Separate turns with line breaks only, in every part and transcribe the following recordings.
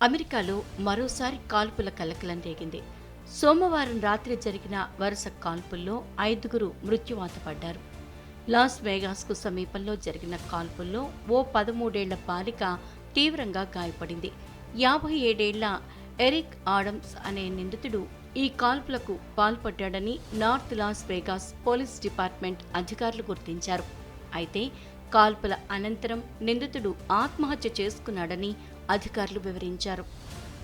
అమెరికాలో మరోసారి కాల్పుల కలకలం రేగింది. సోమవారం రాత్రి జరిగిన వరుస కాల్పుల్లో ఐదుగురు మృత్యువాత పడ్డారు. లాస్ వేగాస్కు సమీపంలో జరిగిన కాల్పుల్లో ఓ పదమూడేళ్ళ బాలిక తీవ్రంగా గాయపడింది. యాభై ఏడేళ్ళ ఎరిక్ ఆడమ్స్ అనే నిందితుడు ఈ కాల్పులకు పాల్పడ్డాడని North Las Vegas police department అధికారులు గుర్తించారు. అయితే కాల్పుల అనంతరం నిందితుడు ఆత్మహత్య చేసుకున్నాడని అధికారులు వివరించారు.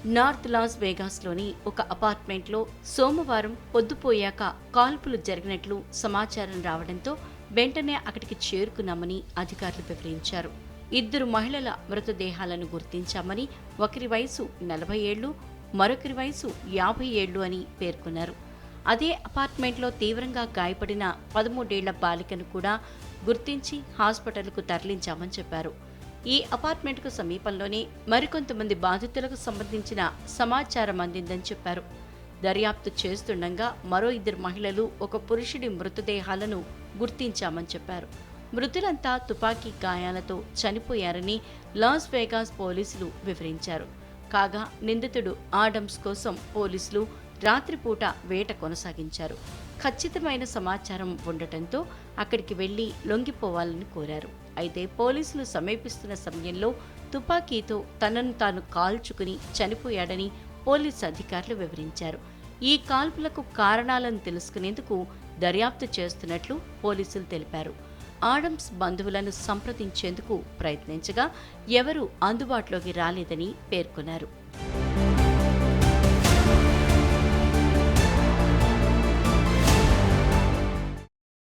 నార్త్ లాస్ వేగాస్లోని ఒక అపార్ట్మెంట్లో సోమవారం పొద్దుపోయాక కాల్పులు జరిగినట్లు సమాచారం రావడంతో వెంటనే అక్కడికి చేరుకున్నామని అధికారులు వివరించారు. ఇద్దరు మహిళల మృతదేహాలను గుర్తించామని ఒకరి వయసు నలభై ఏళ్ళు మరొకరి వయసు యాభై ఏళ్ళు అని పేర్కొన్నారు. అదే అపార్ట్మెంట్లో తీవ్రంగా గాయపడిన పదమూడేళ్ళ బాలికను కూడా గుర్తించి హాస్పిటల్కు తరలించామని చెప్పారు. ఈ అపార్ట్మెంట్కు సమీపంలోనే మరికొంతమంది బాధితులకు సంబంధించిన సమాచారం అందిందని చెప్పారు. దర్యాప్తు చేస్తుండగా మరో ఇద్దరు మహిళలు ఒక పురుషుడి మృతదేహాలను గుర్తించామని చెప్పారు. మృతులంతా తుపాకీ గాయాలతో చనిపోయారని లాస్ వేగాస్ పోలీసులు వివరించారు. కాగా నిందితుడు ఆడమ్స్ కోసం పోలీసులు రాత్రిపూట వేట కొనసాగించారు. ఖచ్చితమైన సమాచారం ఉండటంతో అక్కడికి వెళ్ళి లొంగిపోవాలని కోరారు. అయితే పోలీసులు సమీపిస్తున్న సమయంలో తుపాకీతో తనను తాను కాల్చుకుని చనిపోయాడని పోలీసు అధికారులు వివరించారు. ఈ కాల్పులకు కారణాలను తెలుసుకునేందుకు దర్యాప్తు చేస్తున్నట్లు పోలీసులు తెలిపారు. ఆడమ్స్ బంధువులను సంప్రదించేందుకు ప్రయత్నించగా ఎవరూ అందుబాటులోకి రాలేదని పేర్కొన్నారు.